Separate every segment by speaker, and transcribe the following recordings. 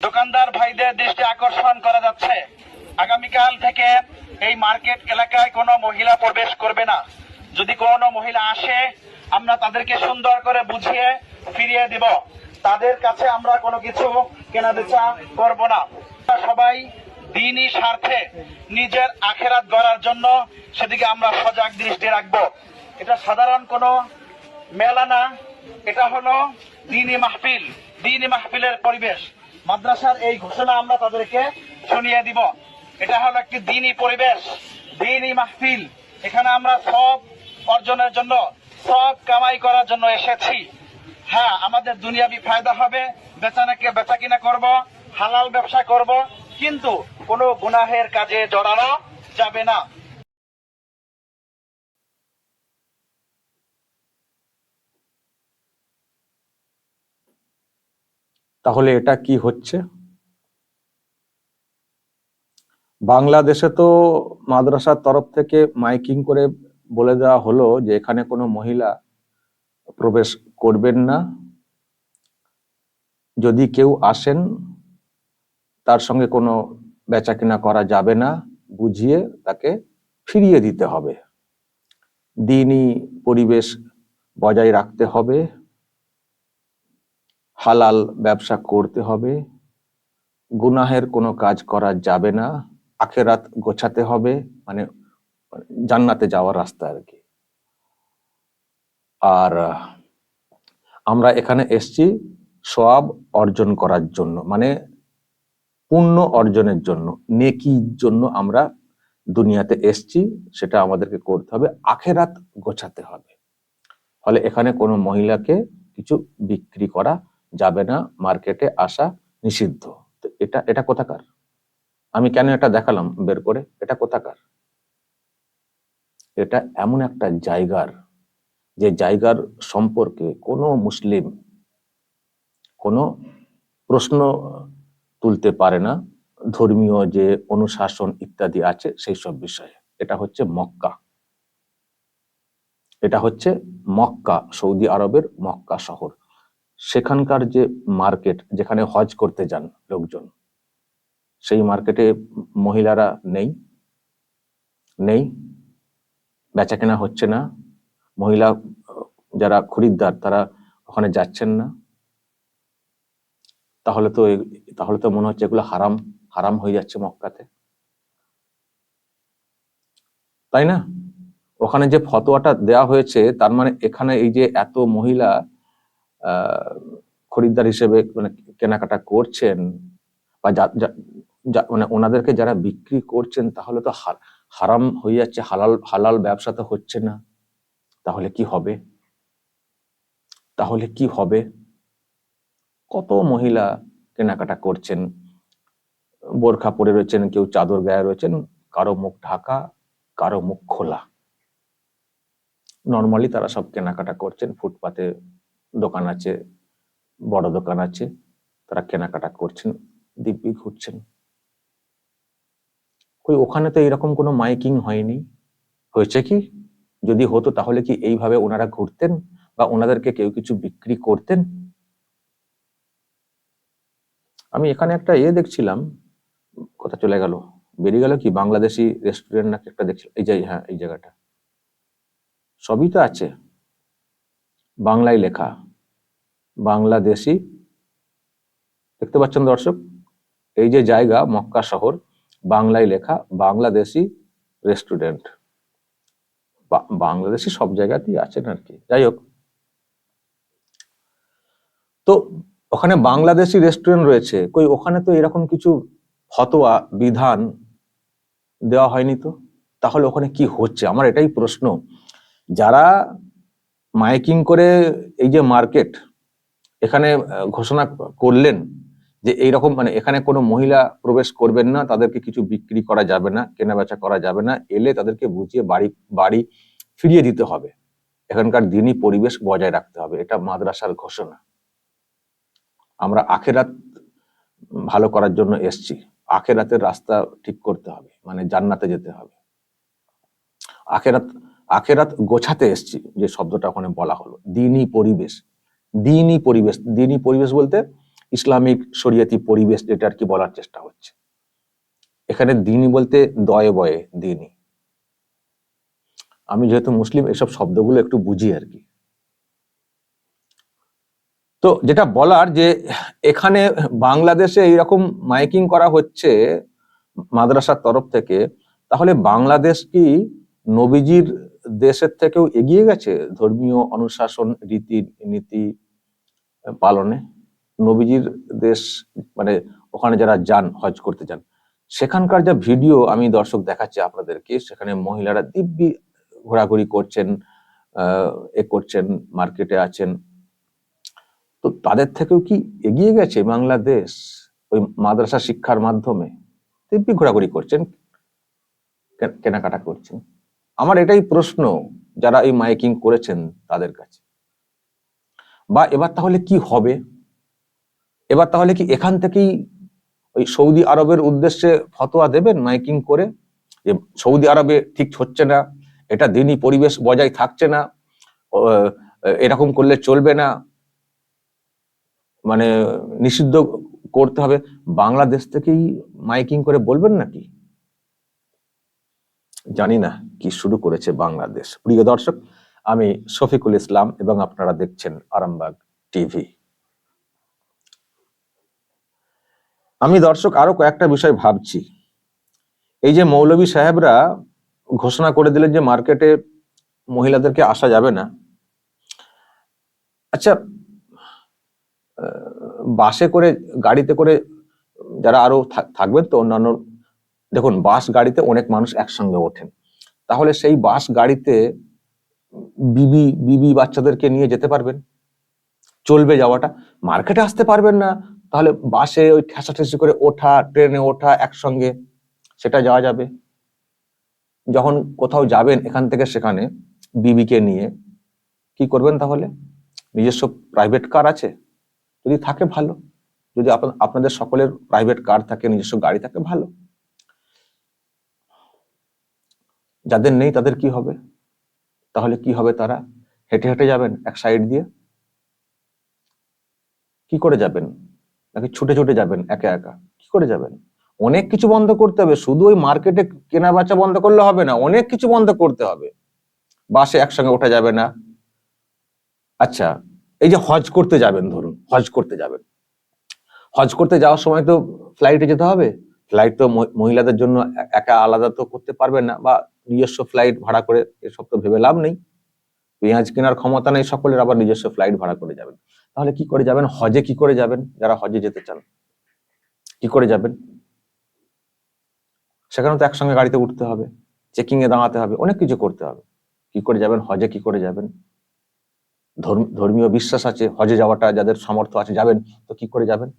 Speaker 1: দোকানদার ভাইদের দৃষ্টি আকর্ষণ করা যাচ্ছে। আগামীকাল থেকে এই মার্কেট এলাকায় কোনো মহিলা প্রবেশ করবে না। যদি কোনো মহিলা আসে, আমরা তাদেরকে সুন্দর করে বুঝিয়ে ফিরিয়ে দিব। তাদের কাছে আমরা কোনো কিছু কেনা বেচা করব না। সবাই দিনই স্বার্থে নিজের আখেরাত গড়ার জন্য সেদিকে আমরা সজাগ দৃষ্টি রাখব। এটা সাধারণ কোনো মেলা না, এটা হলো দিনী মাহফিল। দিনী মাহফিলের পরিবেশ। মাদ্রাসার এই ঘোষণা আমরা তাদেরকে শুনিয়ে দিব। এটা হলো একটি দিনই পরিবেশ, দিনই মাহফিল। এখানে আমরা সব অর্জনের জন্য, সব কামাই করার জন্য এসেছি। হ্যাঁ আমাদের দুনিয়াবি ফায়দা হবে, বেচানাকে বেচা কিনা করব, হালাল ব্যবসা করব, কিন্তু কোনো গুনাহের কাজে জড়ানো যাবে না।
Speaker 2: তাহলে এটা কি হচ্ছে? বাংলাদেশে তো মাদ্রাসার তরফ থেকে মাইকিং করে বলে দেওয়া হলো যে এখানে কোনো মহিলা প্রবেশ করবেন না। যদি কেউ আসেন, তার সঙ্গে কোনো বেচা বেচাকেনা করা যাবে না। বুঝিয়ে তাকে ফিরিয়ে দিতে হবে। দিনই পরিবেশ বজায় রাখতে হবে। হালাল ব্যবসা করতে হবে। গুনাহের কোনো কাজ করা যাবে না। আখেরাত গোছাতে হবে মানে জান্নাতে যাওয়ার রাস্তা আর কি। আর, আমরা এখানে এসছি সব অর্জন করার জন্য মানে পুণ্য অর্জনের জন্য, নেকির জন্য আমরা দুনিয়াতে এসছি, সেটা আমাদেরকে করতে হবে, আখেরাত গোছাতে হবে। ফলে এখানে কোনো মহিলাকে কিছু বিক্রি করা যাবে না মার্কেটে আসা নিষিদ্ধ। তো এটা এটা কোথাকার? আমি কেন এটা দেখালাম বের করে? এটা কোথাকার? এটা এমন একটা জায়গার, যে জায়গার সম্পর্কে কোনো মুসলিম কোনো প্রশ্ন তুলতে পারে না। ধর্মীয় যে অনুশাসন ইত্যাদি আছে সেই সব বিষয়ে। এটা হচ্ছে মক্কা। এটা হচ্ছে মক্কা, সৌদি আরবের মক্কা শহর। সেখানকার যে মার্কেট, যেখানে হজ করতে যান লোকজন, সেই মার্কেটে মহিলারা নেই নেই, বেচাকেনা হচ্ছে না। মহিলা, যারা খরিদ্দার, তারা ওখানে যাচ্ছেন না। তাহলে তো তাহলে তো মনে হচ্ছে এগুলো হারাম হারাম হয়ে যাচ্ছে মক্কাতে। তাই না? ওখানে যে ফতোয়াটা দেয়া হয়েছে, তার মানে এখানে এই যে এত মহিলা খরিদ্দার হিসেবে মানে কেনাকাটা করছেন বা মানে ওনাদেরকে যারা বিক্রি করছেন, তাহলে তো হারাম হয়ে যাচ্ছে হালাল হালাল ব্যবসা তো হচ্ছে না। তাহলে কি হবে? তাহলে কি হবে? কত মহিলা কেনাকাটা করছেন? বোরখা পরে রয়েছেন, কেউ চাদর গায়ে রয়েছেন, কারও মুখ ঢাকা, কারও মুখ খোলা। নর্মালি তারা সব কেনাকাটা করছেন, ফুটপাতে দোকান আছে, বড় দোকান আছে, তারা কেনাকাটা করছেন, দিব্যি ঘুরছেন। কই, ওখানে তো এরকম কোনো মাইকিং হয়নি? হয়েছে কি? যদি হতো তাহলে কি এইভাবে ওনারা ঘুরতেন বা ওনাদেরকে কেউ কিছু বিক্রি করতেন? আমি এখানে একটা ইয়ে দেখছিলাম, কথা চলে গেল। বেরিয়ে গেল কি, বাংলাদেশি রেস্টুরেন্ট নাকি একটা দেখছিলাম? এই যে হ্যাঁ এই জায়গাটা। সবই তো আছে। বাংলায় লেখা, বাংলাদেশি। দেখতে পাচ্ছেন দর্শক, এই যে জায়গা মক্কা শহর, বাংলায় লেখা বাংলাদেশি রেস্টুরেন্ট। বাংলাদেশি সব জায়গাতেই আছেন আর কি। যাই হোক। তো, ওখানে বাংলাদেশি রেস্টুরেন্ট রয়েছে। কই, ওখানে তো এরকম কিছু ফতোয়া, বিধান দেওয়া হয়নি তো? তাহলে ওখানে কি হচ্ছে? আমার এটাই প্রশ্ন। যারা মাইকিং করে এই যে মার্কেট, এখানে ঘোষণা করলেন যে এইরকম মানে এখানে কোনো মহিলা প্রবেশ করবেন না, তাদেরকে কিছু বিক্রি করা যাবে না, কেনাবেচা করা যাবে না, এলে তাদেরকে বুঝিয়ে বাড়ি বাড়ি ফিরিয়ে দিতে হবে। এখানকার দিনই পরিবেশ বজায় রাখতে হবে, এটা মাদ্রাসার ঘোষণা। আমরা আখেরাত ভালো করার জন্য এসছি, আখেরাতের রাস্তা ঠিক করতে হবে মানে জান্নাতে যেতে হবে। আখেরাত আখেরাত গোছাতে এসছি, যে শব্দটা ওখানে বলা হলো। দিনই পরিবেশ। দিনই পরিবেশ। দিনই পরিবেশ বলতে ইসলামিক শরিয়াতি পরিবেশ যেটা আর কি বলার চেষ্টা হচ্ছে। এখানে দিনই বলতে দয়ে বয়ে, দিনই। আমি যেহেতু মুসলিম, এসব শব্দগুলো একটু বুঝি আর কি। তো যেটা বলার যে এখানে বাংলাদেশে এইরকম মাইকিং করা হচ্ছে মাদ্রাসার তরফ থেকে, তাহলে বাংলাদেশ কি নবীজির দেশের থেকেও এগিয়ে গেছে ধর্মীয় অনুশাসন, রীতি নীতি পালনে। নবীজির দেশ মানে ওখানে যারা যান, হজ করতে যান, সেখানকার যা ভিডিও আমি দর্শক দেখাচ্ছি আপনাদেরকে, সেখানে মহিলারা দিব্যি ঘোরাঘুরি করছেন এ করছেন, মার্কেটে আছেন। তো তাদের থেকেও কি এগিয়ে গেছে বাংলাদেশ? ওই মাদ্রাসা শিক্ষার মাধ্যমে দিব্যি ঘোরাঘুরি করছেন কেনাকাটা করছেন? আমার এটাই প্রশ্ন যারা এই মাইকিং করেছেন তাদের কাছে। বা এবার তাহলে কি হবে? এবার তাহলে কি এখান থেকেই ওই সৌদি আরবের উদ্দেশ্যে ফতোয়া দেবেন মাইকিং করে? যে সৌদি আরবে ঠিক হচ্ছে না, এটা দিনই পরিবেশ বজায় থাকছে না এরকম করলে চলবে না মানে নিষিদ্ধ করতে হবে। বাংলাদেশ থেকেই মাইকিং করে বলবেন নাকি? জানি না কি শুরু করেছে বাংলাদেশ। প্রিয় দর্শক, আমি শফিকুল ইসলাম এবং আপনারা দেখছেন আরামবাগ টিভি। আমি দর্শক, আরও কয়েকটা বিষয় ভাবছি। এই যে মৌলভী সাহেবরা ঘোষণা করে দিলেন যে মার্কেটে মহিলাদেরকে আসা যাবে না। আচ্ছা বাসে করে, গাড়িতে করে যারা আরও থাকবেন তো অন্যান্য দেখুন, বাস গাড়িতে অনেক মানুষ একসঙ্গে ওঠেন। তাহলে সেই বাস গাড়িতে বিবি বিবি বাচ্চাদেরকে নিয়ে যেতে পারবেন। চলবে যাওয়াটা। মার্কেটে আসতে পারবেন না। তাহলে বাসে ওই ঠেসাঠেসি করে ওঠা, ট্রেনে ওঠা একসঙ্গে, সেটা যাওয়া যাবে। যখন কোথাও যাবেন এখান থেকে সেখানে বিবিকে নিয়ে, কি করবেন তাহলে? নিজস্ব প্রাইভেট কার আছে? যদি থাকে ভালো। যদি আপনাদের সকলের প্রাইভেট কার থাকে, নিজস্ব গাড়ি থাকে, ভালো। যাদের নেই তাদের কি হবে? তাহলে কি হবে তারা? হেঁটে হেঁটে যাবেন এক সাইড দিয়ে? কি করে যাবেন? নাকি ছুটে ছুটে যাবেন একা একা? কি করে যাবেন? অনেক কিছু বন্ধ করতে হবে। শুধু ওই মার্কেটে কেনা বেচা বন্ধ করলে হবে না, অনেক কিছু বন্ধ করতে হবে। বাসে একসঙ্গে ওঠা যাবে না। আচ্ছা এই যে হজ করতে যাবেন ধরুন, হজ করতে যাবেন। হজ করতে যাওয়ার সময় তো ফ্লাইটে যেতে হবে। ফ্লাইট তো মহি- মহিলাদের জন্য একা আলাদা তো করতে পারবেন না বা নিজস্ব ফ্লাইট ভাড়া করে, এসব তো ভেবে লাভ নেই। পেঁয়াজ কেনার ক্ষমতা নেই সকলের, আবার নিজস্ব ফ্লাইট ভাড়া করে যাবেন। তাহলে কি করে যাবেন? হজে কি করে যাবেন? যারা হজে যেতে চান, কি করে যাবেন? সেখানে তো একসঙ্গে গাড়িতে উঠতে হবে চেকিং এ দাঁড়াতে হবে, অনেক কিছু করতে হবে। কি করে যাবেন? হজে কি করে যাবেন? ধর্ম- ধর্মীয় বিশ্বাস আছে, হজে যাওয়াটা যাদের সামর্থ্য আছে, যাবেন, তো কি করে যাবেন?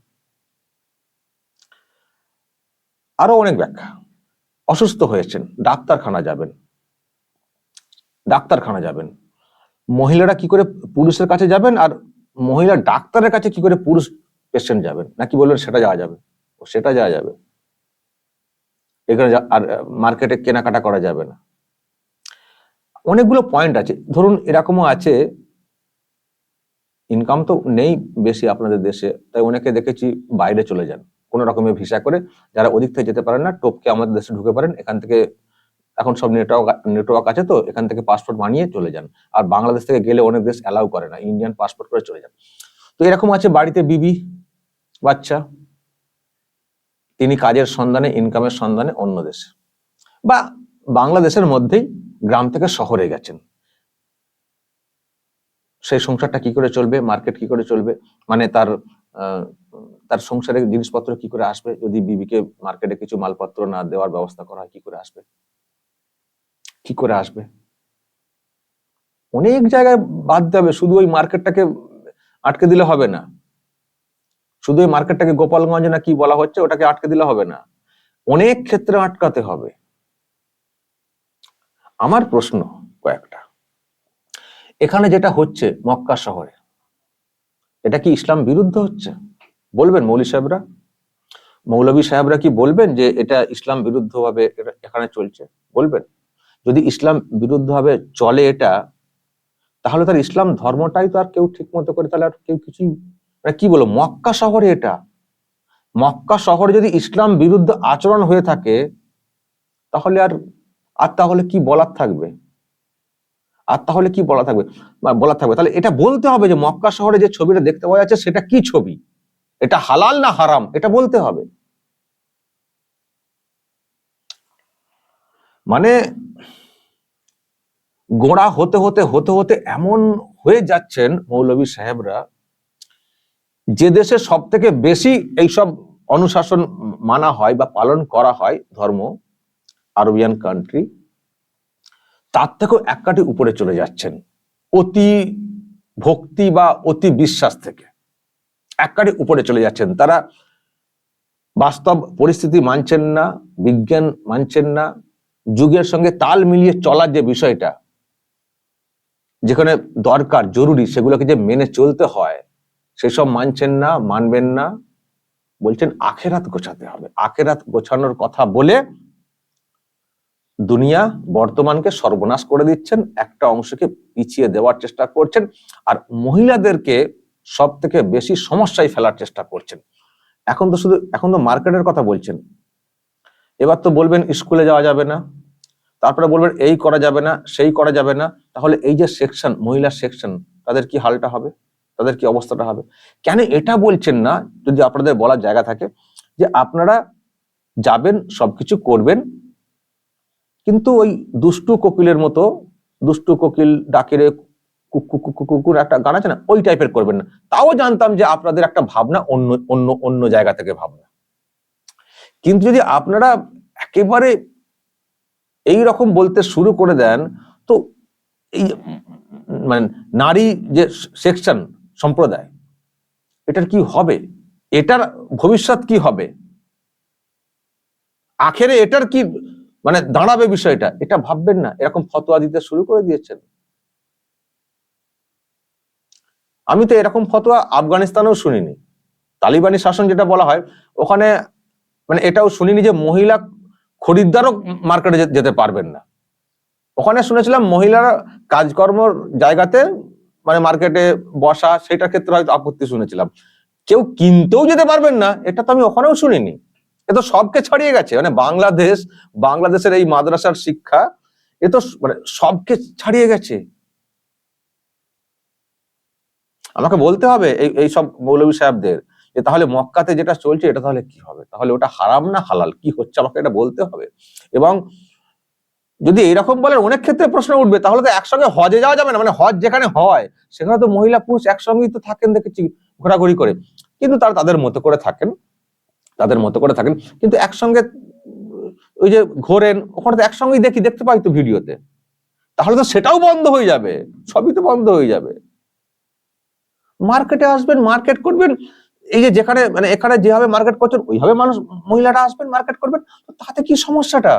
Speaker 2: আরও অনেক ব্যাখ্যা। অসুস্থ হয়েছেন, ডাক্তারখানা যাবেন। ডাক্তারখানা যাবেন। মহিলারা কি করে পুরুষের কাছে যাবেন আর মহিলা ডাক্তারের কাছে কি করে পুরুষ পেশেন্ট যাবেন? নাকি বললেন, সেটা যাওয়া যাবে। সেটা যাওয়া যাবে। এখানে আর মার্কেটে কেনাকাটা করা যাবে না। অনেকগুলো পয়েন্ট আছে। ধরুন এরকমও আছে ইনকাম তো নেই বেশি আপনাদের দেশে, তাই অনেকে দেখেছি বাইরে চলে যান। কোনো রকমের ভিসা করে যারা ওদিক থেকে যেতে পারেন না, টোপকে আমাদের দেশে ঢুকে পারেন এখান থেকে এখন সব নেটওয়ার্ক নেটওয়ার্ক আছে তো, এখান থেকে পাসপোর্ট বানিয়ে চলে যান। আর বাংলাদেশ থেকে গেলে অনেক দেশ অ্যালাউ করে না ইন্ডিয়ান পাসপোর্ট করে চলে যান। তো এরকম আছে বাড়িতে বিবি, বাচ্চা, তিনি কাজের সন্ধানে ইনকামের সন্ধানে অন্য দেশে। বা বাংলাদেশের মধ্যেই গ্রাম থেকে শহরে গেছেন। সেই সংসারটা কি করে চলবে মার্কেট কি করে চলবে মানে তার তার সংসারের জিনিসপত্র কি করে আসবে? যদি বিবিকে মার্কেটে কিছু মালপত্র না দেওয়ার ব্যবস্থা করা হয়, কি করে আসবে? কি করে আসবে? অনেক জায়গায় বাদ দেবে শুধু ওই মার্কেটটাকে আটকে দিলে হবে না। শুধু ওই মার্কেটটাকে গোপালগঞ্জ না কি বলা হচ্ছে, ওটাকে আটকে দিলে হবে না। অনেক ক্ষেত্রে আটকাতে হবে। আমার প্রশ্ন কয়েকটা। এখানে যেটা হচ্ছে মক্কা শহরে, এটা কি ইসলাম বিরুদ্ধ হচ্ছে? বলবেন মৌলী সাহেবরা? মৌলভী সাহেবরা কি বলবেন যে এটা ইসলাম বিরুদ্ধ ভাবে এখানে চলছে? বলবেন। যদি ইসলাম বিরুদ্ধ ভাবে চলে এটা, তাহলে তার ইসলাম ধর্মটাই তো আর কেউ ঠিক মতো করে তাহলে আর কেউ কিছুই মানে কি বলো মক্কা শহরে এটা। মক্কা শহরে যদি ইসলাম বিরুদ্ধ আচরণ হয়ে থাকে, তাহলে আর আর তাহলে কি বলার থাকবে? আর তাহলে কি বলা থাকবে? বা বলার থাকবে। তাহলে এটা বলতে হবে যে মক্কা শহরে যে ছবিটা দেখতে পাওয়া যাচ্ছে সেটা কি ছবি? এটা হালাল না হারাম? এটা বলতে হবে। মানে গোড়া হতে হতে হতে হতে এমন হয়ে যাচ্ছেন মৌলভী সাহেবরা, যে দেশে সব থেকে বেশি এইসব অনুশাসন মানা হয় বা পালন করা হয় ধর্ম, আরবিয়ান কান্ট্রি তার থেকেও এক কাঠি উপরে চলে যাচ্ছেন। অতি ভক্তি বা অতি বিশ্বাস থেকে। এক কাঠি উপরে চলে যাচ্ছেন। তারা বাস্তব পরিস্থিতি মানছেন না, বিজ্ঞান মানছেন না, যুগের সঙ্গে তাল মিলিয়ে চলার যে বিষয়টা, যেখানে দরকার, জরুরি, সেগুলোকে যে মেনে চলতে হয়, সেসব মানছেন না, মানবেন না, বলছেন আখেরাত গোছাতে হবে। আখেরাত গোছানোর কথা বলে দুনিয়া বর্তমানকে সর্বনাশ করে দিচ্ছেন, একটা অংশকে পিছিয়ে দেওয়ার চেষ্টা করছেন, আর মহিলাদেরকে সব থেকে বেশি সমস্যায় ফেলার চেষ্টা করছেন। এখন তো শুধু, এখন তো মার্কেটের কথা বলছেন। এবার তো বলবেন স্কুলে যাওয়া যাবে না, তারপরে বলবেন এই করা যাবে না, সেই করা যাবে না। তাহলে এই যে সেকশন, মহিলা সেকশন, তাদের কি হালটা হবে? তাদের কি অবস্থাটা হবে? কেন এটা বলছেন না, যদি আপনাদের বলার জায়গা থাকে, যে আপনারা যাবেন, সবকিছু করবেন, কিন্তু ওই দুষ্টু কোকিলের মতো, দুষ্টু কোকিল ডাকেরে কুকুর একটা গান আছে না, ওই টাইপের করবেন না। তাও জানতাম যে আপনাদের একটা ভাবনা, অন্য অন্য অন্য জায়গা থেকে ভাবনা। কিন্তু যদি আপনারা একেবারে এই রকম বলতে শুরু করে দেন, তো এই মানে নারী যে সেকশন সম্প্রদায়, এটার কি হবে? এটার ভবিষ্যৎ কি হবে? আখেরে এটার কি মানে দাঁড়াবে বিষয়টা? এটা ভাববেন না। এরকম ফতোয়া দিতে শুরু করে দিয়েছেন। আমি তো এরকম ফতোয়া আফগানিস্তানেও শুনিনি। তালিবানি শাসন যেটা বলা হয়, ওখানে মানে এটাও শুনিনি যে মহিলা খরিদ্দারও মার্কেটে যেতে পারবেন না। ওখানে শুনেছিলাম মহিলারা কাজকর্মর জায়গাতে মানে মার্কেটে বসা, সেটার ক্ষেত্রে হয়তো আপত্তি শুনেছিলাম। কেউ কিনতেও যেতে পারবেন না, এটা তো আমি ওখানেও শুনিনি। এ তো সবকে ছাড়িয়ে গেছে। মানে বাংলাদেশ, বাংলাদেশের এই মাদ্রাসার শিক্ষা, এ তো মানে সবকে ছাড়িয়ে গেছে। আমাকে বলতে হবে এই এই সব মৌলভী সাহেবদের যে তাহলে মক্কাতে যেটা চলছে এটা তাহলে কি হবে? তাহলে ওটা হারাম না হালাল? কি হচ্ছে? আমাকে এটা বলতে হবে। এবং যদি এরকম বলেন, অনেক ক্ষেত্রে প্রশ্ন উঠবে, তাহলে তো একসঙ্গে হজে যাওয়া যাবে না। মানে হজ যেখানে হয়, সেখানে তো মহিলা পুরুষ একসঙ্গেই তো থাকেন দেখেছি ঘোরাঘুরি করে। কিন্তু তারা তাদের মতো করে থাকেন, তাদের মতো করে থাকেন। কিন্তু একসঙ্গে ওই যে ঘোরেন, ওখানে তো একসঙ্গেই দেখি, দেখতে পাই তো ভিডিওতে। তাহলে তো সেটাও বন্ধ হয়ে যাবে। সবই তো বন্ধ হয়ে যাবে। মার্কেটে আসবেন মার্কেট করবেন, এই যে যেখানে মানে এখানে যেভাবে মার্কেট করছেন, ওইভাবে মানুষ, মহিলারা আসবেন মার্কেট করবেন তাতে কি সমস্যাটা?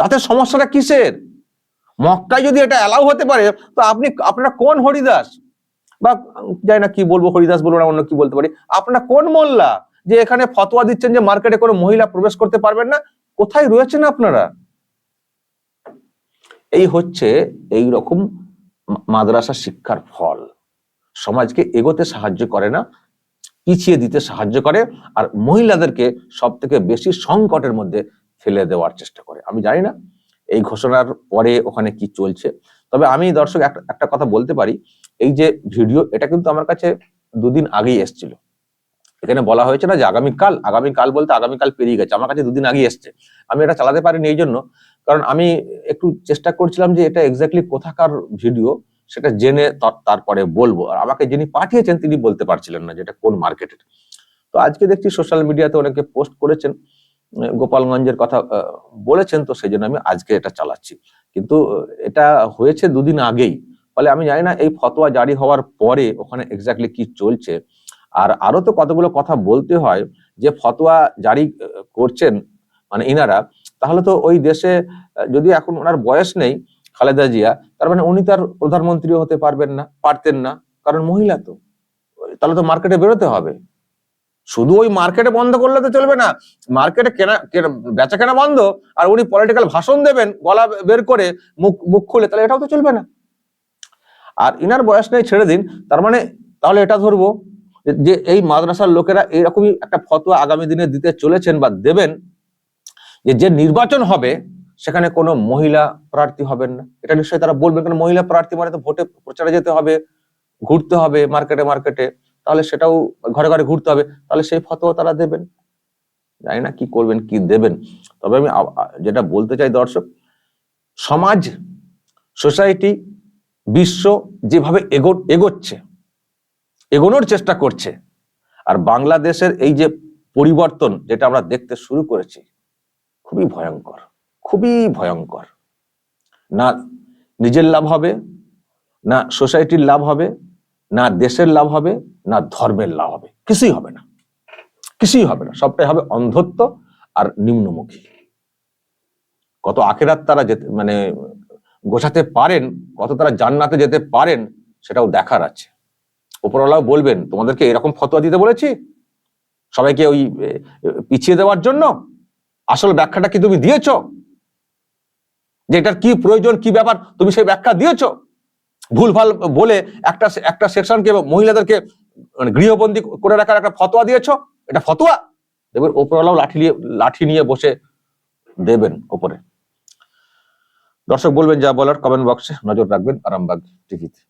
Speaker 2: তাতে সমস্যাটা কিসের? মক্কায় যদি এটা অ্যালাউ হতে পারে, তো আপনি, আপনারা কোন হরিদাস? বা যাই না কি বলব, হরিদাস বলব না অন্য কি বলতে পারি। আপনারা কোন মোল্লা যে এখানে ফতোয়া দিচ্ছেন যে মার্কেটে কোনো মহিলা প্রবেশ করতে পারবেন না? কোথায় রয়েছেন আপনারা? এই হচ্ছে এই রকম মাদ্রাসা শিক্ষার ফল। সমাজকে এগোতে সাহায্য করে না, পিছিয়ে দিতে সাহায্য করে আর মহিলাদেরকে সব থেকে বেশি সংকটের মধ্যে ফেলে দেওয়ার চেষ্টা করে। আমি জানি না এই ঘোষণার পরে ওখানে কি চলছে। তবে আমি দর্শক একটা কথা বলতে পারি, এই যে ভিডিও এটা কিন্তু আমার কাছে দুদিন আগেই এসছিল। এখানে বলা হয়েছে না যে আগামীকাল আগামীকাল বলতে আগামীকাল পেরিয়ে গেছে, আমার কাছে দুদিন আগেই এসছে। আমি এটা চালাতে পারিনি এই জন্য কারণ আমি একটু চেষ্টা করছিলাম যে এটা এক্স্যাক্টলি কোথাকার ভিডিও সেটা জেনে তারপরে বলব। আর আমাকে যিনি পাঠিয়েছেন, তিনি বলতে পারছিলেন না যেটা কোন মার্কেটের তো আজকে দেখছি সোশ্যাল মিডিয়াতে অনেকে পোস্ট করেছেন গোপালগঞ্জের কথা বলেছেন, তো সেই জন্য আমি আজকে এটা চালাচ্ছি। কিন্তু এটা হয়েছে দুদিন আগেই। ফলে আমি জানি না এই ফতোয়া জারি হওয়ার পরে ওখানে এক্স্যাক্টলি কি চলছে। আর আরও তো কতগুলো কথা বলতে হয়, যে ফতোয়া জারি করছেন মানে ইনারা, তাহলে তো ওই দেশে যদি এখন ওনার বয়স নেই, খালেদা জিয়া তার মানে উনি তার প্রধানমন্ত্রীও হতে পারবেন না, পারতেন না। কারণ মহিলা তো। তাহলে তো মার্কেটে বেরোতে হবে। শুধু ওই মার্কেটে বন্ধ করলে তো চলবে না। মার্কেটে কেনা বেচা কেনা বন্ধ, আর উনি পলিটিক্যাল ভাষণ দেবেন, গলা বের করে, মুখ মুখ খুলে, তাহলে এটাও তো চলবে না। আর ইনার বয়স নেই, ছেড়ে দিন। তার মানে তাহলে এটা ধরবো, যে- এই মাদ্রাসার লোকেরা এরকমই একটা ফতোয়া আগামী দিনে দিতে চলেছেন বা দেবেন যে নির্বাচন হবে সেখানে কোনো মহিলা প্রার্থী হবেন না। এটা নিশ্চয়ই তারা বলবেন, কারণ মহিলা প্রার্থী মানে তো ভোটে প্রচারে যেতে হবে, ঘুরতে হবে মার্কেটে মার্কেটে। তাহলে সেটাও ঘরে ঘরে ঘুরতে হবে। তাহলে সেই ফতোয়া তারা দেবেন। জানি না কি করবেন, কি দেবেন। তবে আমি যেটা বলতে চাই দর্শক, সমাজ, সোসাইটি, বিশ্ব যেভাবে এগো, এগোচ্ছে, এগোনোর চেষ্টা করছে, আর বাংলাদেশের এই যে পরিবর্তন যেটা আমরা দেখতে শুরু করেছি, খুবই ভয়ঙ্কর। খুবই ভয়ঙ্কর। না নিজের লাভ হবে, না সোসাইটির লাভ হবে, না দেশের লাভ হবে, না ধর্মের লাভ হবে। কিছুই হবে না। কিছুই হবে না। সবটাই হবে অন্ধত্ব আর নিম্নমুখী। কত আখেরাত তারা যেতে মানে গোছাতে পারেন, কত তারা জান্নাতে যেতে পারেন, সেটাও দেখার আছে। উপরওয়ালাও বলবেন, তোমাদেরকে এরকম ফতোয়া দিতে বলেছি? সবাইকে ওই পিছিয়ে দেওয়ার জন্য? আসল ব্যাখ্যাটা কি তুমি দিয়েছ? যে এটার কি প্রয়োজন, কি ব্যাপার, তুমি সেই ব্যাখ্যা দিয়েছ? ভুলভাল বলে একটা একটা সেকশনকে মহিলাদেরকে মানে গৃহবন্দী করে রাখার একটা ফতোয়া দিয়েছ? এটা ফতোয়া? এবার ওপরওয়ালাও লাঠি নিয়ে লাঠি নিয়ে বসে দেবেন ওপরে। দর্শক বলবেন যা বলার কমেন্ট বক্সে নজর রাখবেন আরামবাগ টিভিতে।